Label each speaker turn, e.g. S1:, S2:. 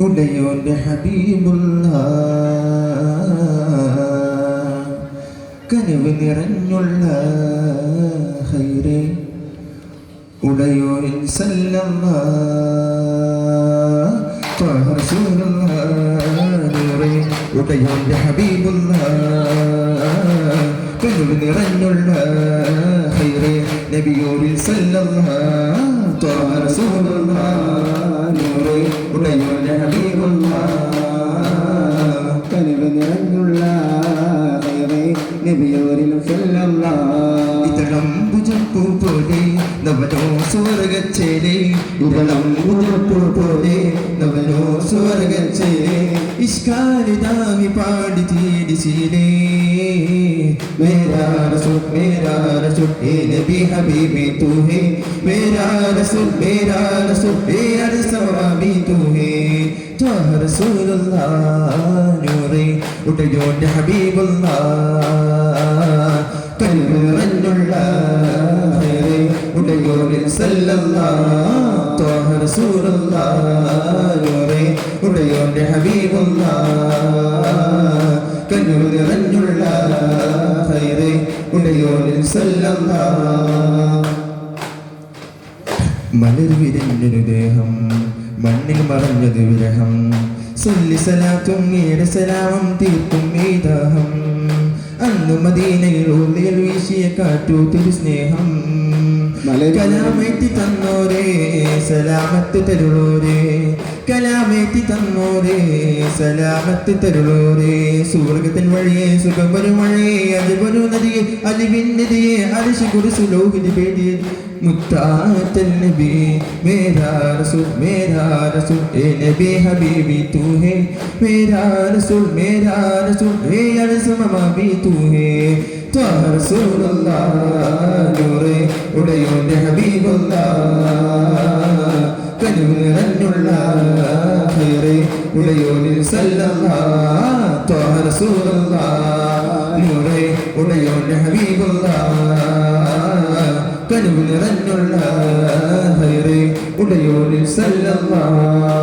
S1: ഉടയോന്റെ ഹബീബുള്ള കനവ് നിറഞ്ഞുള്ള ഹൈറേ ഉടയോരിൽ സല്ലമ്മ ത്വാഹ റസൂലുള്ള നൂറേ ഉടയോന്റെ ഹബീബുള്ള കനവ് നിറഞ്ഞുള്ള ഹൈറേ നബിയോരിൽ സല്ലമ്മ ത്വാഹ റസൂലുള്ള
S2: കനിവ് നിറഞ്ഞുള്ള ഹൈറേ നബിയോരിൽ സല്ലല്ലാഹ്
S1: ഇതളം ഭുജപ്പൂ പോലെ നവനോ സ്വർഗച്ചേലെ ഇതളം ഭുജപ്പൂ പോലെ നവനോ സ്വർഗച്ചേലെ ഇഷ്കാരിതാവി പാടി തീടിച്ചിലേ मेरा रसूल मेरा रसूल ए नबी हबीबी तू है मेरा रसूल मेरा ഉടയോന്റെ ഹബീബുല്ലാ കൽവിറഞ്ഞുള്ള ഹൈറേ ഉടയോരിൽ സല്ലല്ലാ. ത്വാഹ റസൂലുള്ളാ. നൂറേ ഉടയോന്റെ ഹബീബുല്ലാ കൽവിറഞ്ഞുള്ള ഹൈറേ ഉടയോരിൽ സല്ലല്ലാ. മലർ വിരഞ്ഞൊരു ദേഹം മണ്ണിൽ മറഞ്ഞത് വിരഹം സൊല്ലി സലാത്തും ഏറെ സലാമം തീർക്കും ഈ ദാഹം അന്ന് മദീനയിൽ ഉള്ളിൽ വീശിയ കാറ്റു തിരു സ്നേഹം. കലാമേറ്റി തന്നോരേ സലാമത്ത് തരുളോരേ. കലാമേറ്റി തന്നോരേ സലാമത്ത് തരുളോരേ. സൂർഗത്തിൻ വഴിയെ സുഖമൊരു മഴയെ അതുപൊരു നദിയെ അലിവിന്നതിയെ അരിശി കുറിച്ചു ലോഹിതി പേടിയെ. മുത്താത്തൽ നബി നബി ഹബീബി കനിവ് നിറഞ്ഞുള്ള ഉടയോനിൽ നൂറേ ഉടയോന്റെ ഹബീബുള്ളാഹ് കനിവ് നിറഞ്ഞുള്ള സല്ലല്ലാഹ്